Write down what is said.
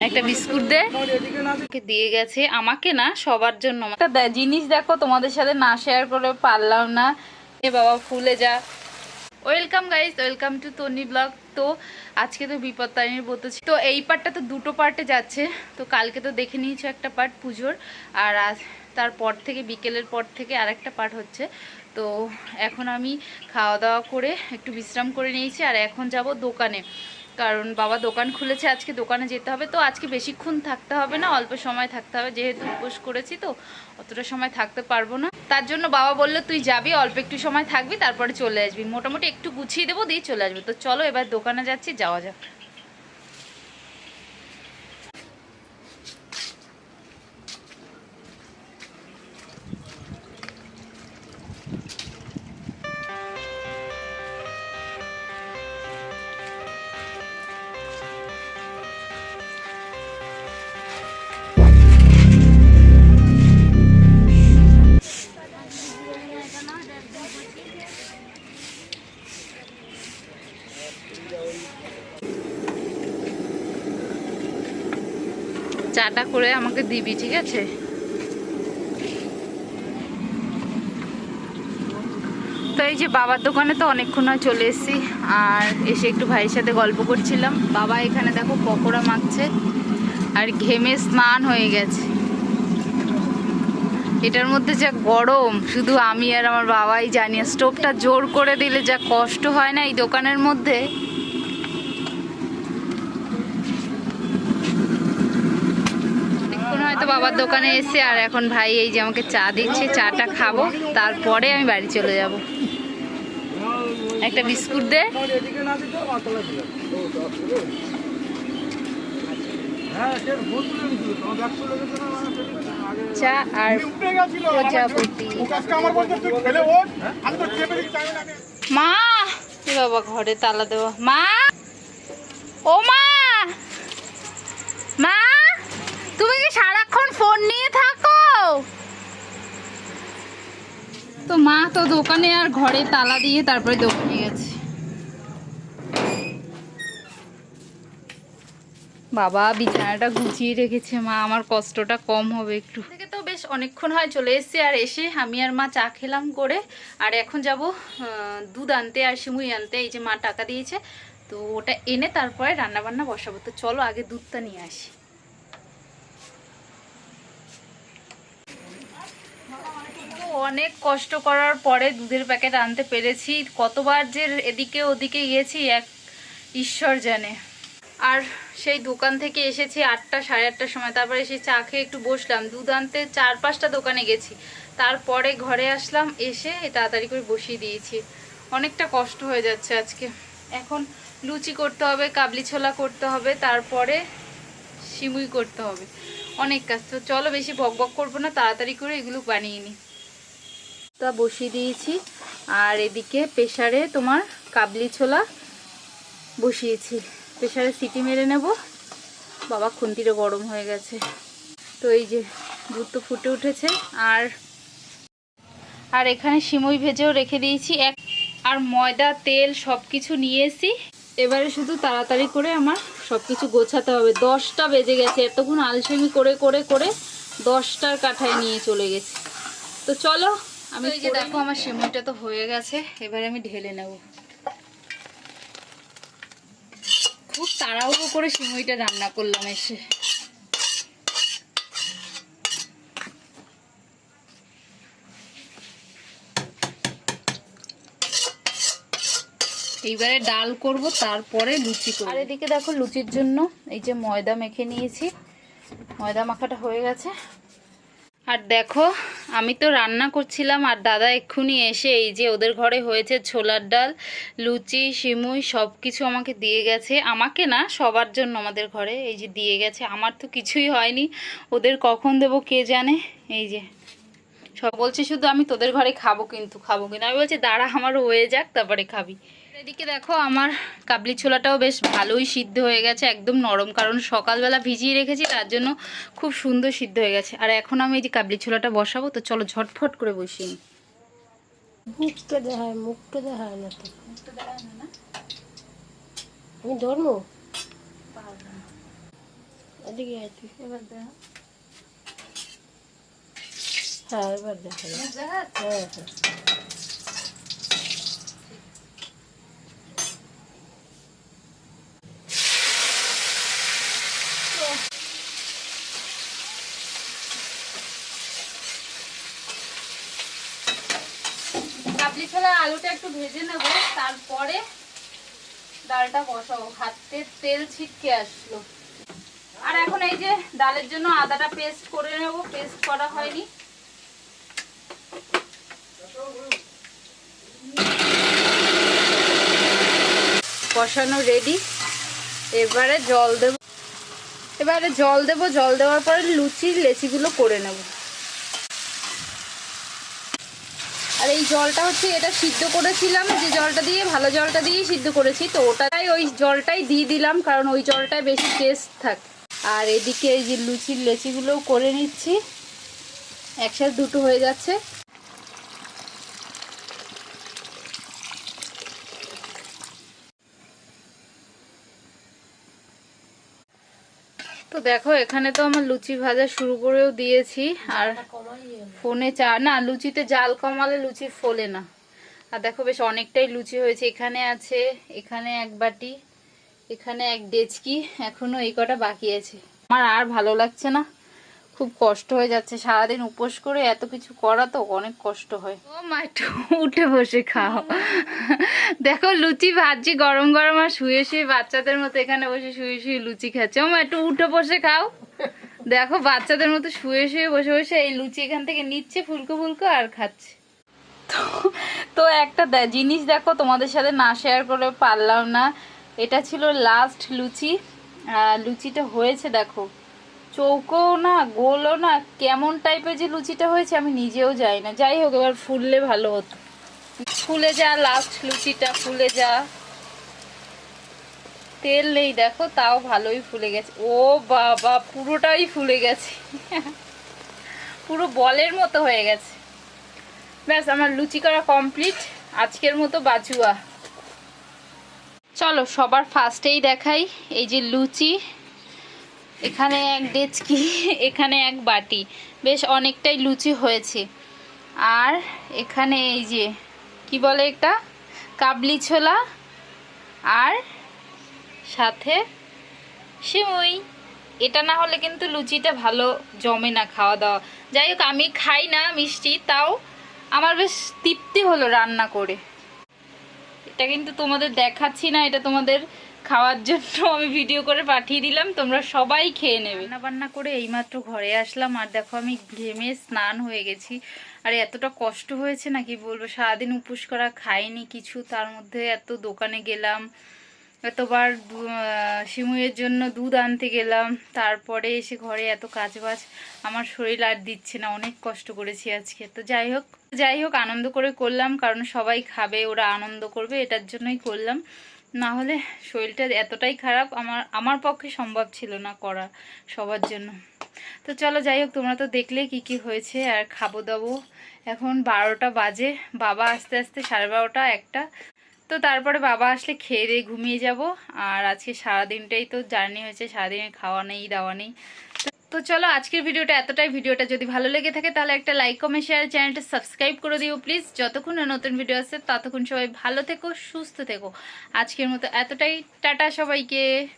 একটা বিস্কুট দে। দিয়ে গেছে। আমাকে না সবার জন্য। জিনিস দেখো তোমাদের সাথে না শেয়ার করে পারলাম না। এ বাবা ফুলে যা। Welcome guys welcome to Toni blog তো আজকে তো বিপদ তারিণীর ব্রত ছিল। তো এই পার্টটা তো দুটো পার্টে যাচ্ছে। তো কালকে তো দেখে নিয়েছো একটা পার্ট পুজোর। আর আজ তারপর থেকে বিকেলের পর থেকে আরেকটা পার্ট হচ্ছে। তো এখন আমি খাওয়া দাওয়া করে একটু বিশ্রাম করে নিয়েছি। আর এখন যাব দোকানে। কারণ বাবা দোকান খুলেছে, আজকে দোকানে যেতে হবে। তো আজকে বেশিক্ষণ থাকতে হবে না, অল্প সময় থাকতে হবে। যেহেতু উপোস করেছি তো, অতটা সময় থাকতে পারব না। তার জন্য বাবা বলল, তুই যাবি, অল্প একটু সময় থাকবি, তারপরে চলে আসবি। মোটামুটি একটু গুছিয়ে দেবো, দিয়ে চলে আসবে। তো চলো এবার দোকানে যাচ্ছি, যাওয়া যাক। চাটা করে আমাকে দিবি, ঠিক আছে? তো এই যে বাবার দোকানে তো অনেকক্ষণ হয় চলে এসেছি, আর এসে একটু ভাইয়ের সাথে গল্প করছিলাম। বাবা এখানে দেখো পকোড়া মাখছে, আর ঘেমে স্নান হয়ে গেছে। এটার মধ্যে যা গরম, শুধু আমি আর আমার বাবাই জানি স্টোভটা জোর করে দিলে যা কষ্ট হয় না এই দোকানের মধ্যে। হয়তো বাবার দোকানে এসে আর এখন ভাই এই যে আমাকে চা দিচ্ছে, চাটা খাব, তারপরে আমি বাড়ি চলে যাব। একটা বিস্কুট দে। চা আর মা! বাবা, ঘরে তালা দেওয়া। মা! ও মা তুমি কি সারাক্ষণ ফোন নিয়ে থাকো তো দোকানে আর ঘরে তালা দিয়ে তারপরে দোকানে গেছে। বাবা বিছানাটা গুছিয়ে রেখেছে মা, আমার কষ্টটা কম হবে একটু। থেকে তো বেশ অনেকক্ষণ হয়, চলে এসেছি আর এসে আমি আর মা চা খেলাম করে। আর এখন যাব দুধ আনতে আর সিমুই আনতে, এই যে মা টাকা দিয়েছে। তো ওটা এনে তারপরে রান্না বান্না বসাবো। তো চলো আগে দুধটা নিয়ে আসি। অনেক কষ্ট করার পরে দুধের প্যাকেট আনতে পেরেছি। কতবার যে এদিকে ওদিকে গিয়েছি, এক ঈশ্বর জানে। আর সেই দোকান থেকে এসেছি আটটা, সাড়ে আটটার সময়। তারপরে এসে চা খেয়ে একটু বসলাম। দুধ আনতে চার পাঁচটা দোকানে গেছি। তারপরে ঘরে আসলাম, এসে তাড়াতাড়ি করে বসিয়ে দিয়েছি। অনেকটা কষ্ট হয়ে যাচ্ছে আজকে। এখন লুচি করতে হবে, কাবলি ছোলা করতে হবে, তারপরে সিমুই করতে হবে। অনেক কাজ। তো চলো বেশি বক বক করব না, তাড়াতাড়ি করে এগুলো বানিয়ে নিই। তা বসিয়ে দিয়েছি। আর এদিকে প্রেশারে তোমার কাবলি ছোলা বসিয়েছি। প্রেশারে সিটি মেরে নেব। বাবা, খুন্তিটা গরম হয়ে গেছে। তো এই যে, দুধ তো ফুটে উঠেছে। আর আর এখানে সিমুই ভেজেও রেখে দিয়েছি। এক, আর ময়দা, তেল সব কিছু নিয়ে এসি। এবারে শুধু তাড়াতাড়ি করে আমার সব কিছু গোছাতে হবে। দশটা বেজে গেছে। এতক্ষণ আলসেমি করে করে করে দশটার কাঠায় নিয়ে চলে গেছি। তো চলো আমি যে দেখো আমার সিমুইটা তো হয়ে গেছে এবারে আমি ঢেলে নেব। খুব তাড়াহুড়ো করে সিমুইটা রান্না করলাম এসে। এইবারে ডাল করব তারপরে লুচি করব। আর এদিকে দেখো লুচির জন্য এই যে ময়দা মেখে নিয়েছি। ময়দা মাখাটা হয়ে গেছে। আর দেখো, আমি তো রান্না করছিলাম আর দাদা এক্ষুনি এসে এই যে ওদের ঘরে হয়েছে ছোলার ডাল, লুচি, সিমুই সব কিছু আমাকে দিয়ে গেছে। আমাকে না, সবার জন্য আমাদের ঘরে এই যে দিয়ে গেছে। আমার তো কিছুই হয়নি। ওদের কখন দেবো কে জানে? এই যে, সব বলছে শুধু আমি তোদের ঘরে খাব কিন্তু খাব কিন্তু আমি বলছি, দাঁড়া, আমার হয়ে যাক, তারপরে খাবি। এদিকে দেখো আমার কাবলি ছোলাটাও বেশ ভালোই সিদ্ধ হয়ে গেছে একদম নরম কারণ সকালবেলা ভিজিয়ে রেখেছি তার জন্য খুব সুন্দর সিদ্ধ হয়ে গেছে। আর এখন আমি এই যে কাবলি ছোলাটা বসাবো তো চলো ঝটফট করে বসিয়ে মুখটা দেখায় মুখটা দেখায় না তো। আমি ধরবো? এদিকে আয় এবার দেখা। হ্যাঁ এবার দেখা? হ্যাঁ হ্যাঁ। ছোলা আলুটা একটু ভেজে নেব, তারপরে ডালটা বসাবো। হাতে তেল ছিটকে আসলো। আর এখন এই যে ডালের জন্য আদাটা পেস্ট করে নেব, পেস্ট করা হয়নি। কষানো রেডি এবারে জল দেব। এবারে জল দেব, জল দেওয়ার পরে লুচি, লেচিগুলো করে নেব। আর এই জলটা হচ্ছে এটা সিদ্ধ করেছিলাম, যে জলটা দিয়ে, ভালো জলটা দিয়ে সিদ্ধ করেছি। তো ওটাই ওই জলটাই দিয়ে দিলাম, কারণ ওই জলটাই বেশি টেস্ট থাক। আর এদিকে এই যে লুচির লেচিগুলোও করে নিচ্ছি। একসাথে দুটো হয়ে যাচ্ছে। তো দেখো, এখানে তো আমার লুচি ভাজা শুরু করেও দিয়েছি। আর ফোনে চা না, লুচিতে জাল কমালে লুচি ফোলে না। আর দেখো, বেশ অনেকটাই লুচি হয়েছে। এখানে আছে, এখানে এক বাটি, এখানে এক ডেচকি, এখনও এই কটা বাকি আছে। আমার আর ভালো লাগছে না। খুব কষ্ট হয়ে যাচ্ছে। সারাদিন উপোস করে এত কিছু করা তো অনেক কষ্ট হয়। ও মা একটু উঠে বসে খাও। দেখো লুচি ভাজছি গরম গরম আর শুয়ে শুয়ে বাচ্চাদের মতো এখানে বসে শুয়ে শুয়ে লুচি খাচ্ছে। ও মা একটু উঠে বসে খাও। দেখো বাচ্চাদের মতো শুয়ে শুয়ে বসে বসে এই লুচি এখান থেকে নিচ্ছে ফুলকো ফুলকো আর খাচ্ছে। তো তো একটা জিনিস দেখো তোমাদের সাথে না শেয়ার করে পারলাম না। এটা ছিল লাস্ট লুচি। লুচিটা হয়েছে দেখো। চৌকো না, গোলও না, কেমন টাইপের যে লুচিটা হয়েছে আমি নিজেও যাই না। যাই হোক, এবার ফুললে ভালো হতো। ফুলে যা লাস্ট লুচিটা, ফুলে যা। তেল নেই, দেখো, তাও ভালোই ফুলে গেছে। ও বাবা, পুরোটাই ফুলে গেছে। পুরো বলের মতো হয়ে গেছে। ব্যাস, আমার লুচি করা কমপ্লিট আজকের মতো বাচুয়া চলো, সবার ফার্স্টেই দেখাই। এই যে লুচি। এখানে এক ডেচকি, এখানে এক বাটি। বেশ অনেকটাই লুচি হয়েছে। আর এখানে এই যে, কি বলে এটা? কাবলি ছোলা আর সাথে সিমুই এটা না হলে কিন্তু লুচিটা ভালো জমে না খাওয়া দাওয়া যাই হোক, আমি খাই না মিষ্টি, তাও আমার বেশ তৃপ্তি হলো রান্না করে। এটা কিন্তু তোমাদের দেখাচ্ছি না, এটা তোমাদের খাওয়ার জন্য আমি ভিডিও করে পাঠিয়ে দিলাম, তোমরা সবাই খেয়ে নেবে। রান্না বান্না করে এইমাত্র ঘরে আসলাম, আর দেখো আমি ঘেমে স্নান হয়ে গেছি। আর এতটা কষ্ট হয়েছে নাকি বলব, সারাদিন উপোস করা খাইনি কিছু, তার মধ্যে এত দোকানে গেলাম এতবার শিমুয়ের জন্য দুধ আনতে গেলাম। তারপরে এসে ঘরে এত কাজ বাজ আমার শরীর আর দিচ্ছে না, অনেক কষ্ট করেছি আজকে। তো যাই হোক যাই হোক, আনন্দ করে করলাম, কারণ সবাই খাবে, ওরা আনন্দ করবে, এটার জন্যই করলাম। না হলে শরীরটা এতটাই খারাপ, আমার আমার পক্ষে সম্ভব ছিল না করা সবার জন্য। তো চলো যাই হোক, তোমরা তো দেখলে কি কি হয়েছে, আর খাব দাবো। এখন বারোটা বাজে, বাবা আস্তে আস্তে সাড়ে বারোটা, একটা। তো তারপরে বাবা আসলে খেয়ে দিয়ে ঘুমিয়ে যাব। আর আজকে সারাদিনটাই তো জার্নি হয়েছে সারাদিনে খাওয়া নেই, দাওয়া নেই। তো- চলো আজকের ভিডিওটা এতটাই। ভিডিওটা যদি ভালো লেগে থাকে তাহলে একটা লাইক কমে শেয়ার চ্যানেলটা সাবস্ক্রাইব করে দিও প্লিজ যতক্ষণ নতুন ভিডিও আসছে, ততক্ষণ সবাই ভালো থেকো, সুস্থ থেকো। আজকের মতো এতটাই। টাটা সবাইকে।